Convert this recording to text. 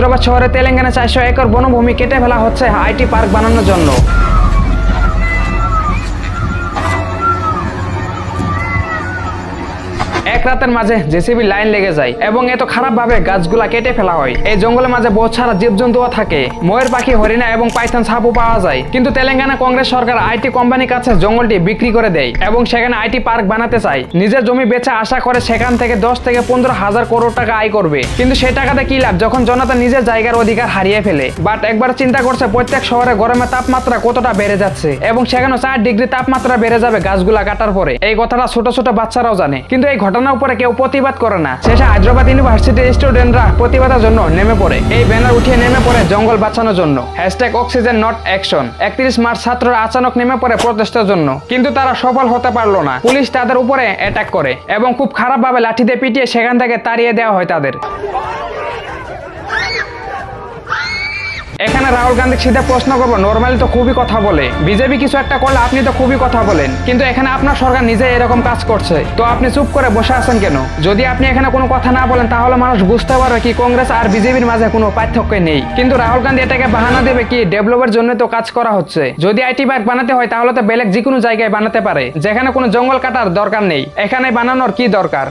হায়দ্রাবাদ শহরে তেলেঙ্গানা চারশো একর বনভূমি কেটে ফেলা হচ্ছে আইটি পার্ক বানানোর জন্য। এক রাতের মাঝে জেসিবি লাইন লেগে যায় এবং এত খারাপ ভাবে গাছগুলা কেটে ফেলা হয়। এই জঙ্গলের মাঝে বহু ছাড়া জীবজন্তুও থাকে। ময়ের পাখি হরিণা এবং পাইথন সাপও পাওয়া যায়। কিন্তু তেলেঙ্গানা কংগ্রেস সরকার আইটি কোম্পানির কাছে জঙ্গলটি বিক্রি করে দেয় এবং সেখানে আইটি পার্ক বানাতে চায়। নিজের জমি বেচে আশা করে সেখান থেকে দশ থেকে পনেরো হাজার করোড় টাকা আয় করবে। কিন্তু সেই টাকাতে কি লাভ? যখন জনতা নিজের জায়গার অধিকার হারিয়ে ফেলে। বাট একবার চিন্তা করছে প্রত্যেক শহরে গরমের তাপমাত্রা কতটা বেড়ে যাচ্ছে এবং সেখানে চার ডিগ্রি তাপমাত্রা বেড়ে যাবে গাছগুলা কাটার পরে। এই কথাটা ছোট ছোট বাচ্চারাও জানে। কিন্তু এই ঘটনার উপরে কেউ প্রতিবাদ করে না। শেষে হায়দ্রাবাদ ইউনিভার্সিটির স্টুডেন্টরা প্রতিবাদের জন্য নেমে পড়ে। এই ব্যানার উঠিয়ে নেমে পড়ে জঙ্গল বাঁচানোর জন্য। Hashtag oxygen not action. একত্রিশ মার্চ ছাত্ররা আচানক নেমে পড়ে প্রচেষ্টার জন্য। কিন্তু তারা সফল হতে পারল না। পুলিশ তাদের উপরে অ্যাটাক করে এবং খুব খারাপভাবে লাঠি দিয়ে পিটিয়ে সেখান থেকে তাড়িয়ে দেওয়া হয় তাদের। এখানে রাহুল গান্ধী সিধা প্রশ্ন করব নর্মালি তো খুবই কথা বলে। বিজেপি কিছু একটা করলে আপনি তো খুবই কথা বলেন। কিন্তু এখানে আপনার সরকার নিজে এরকম কাজ করছে। তো আপনি চুপ করে বসে আছেন কেন? যদি আপনি এখানে কোনো কথা না বলেন, তাহলে মানুষ বুঝতে পারবে কি কংগ্রেস আর বিজেপির মাঝে কোনো পার্থক্য নেই। কিন্তু রাহুল গান্ধী এটাকে বাহানা দেবে কি, ডেভেলপের জন্য তো কাজ করা হচ্ছে। যদি আইটি পার্ক বানাতে হয়, তাহলে তো বেলেগ যে কোনো জায়গায় বানাতে পারে। যেখানে কোনো জঙ্গল কাটার দরকার নেই। এখানে বানানোর কি দরকার?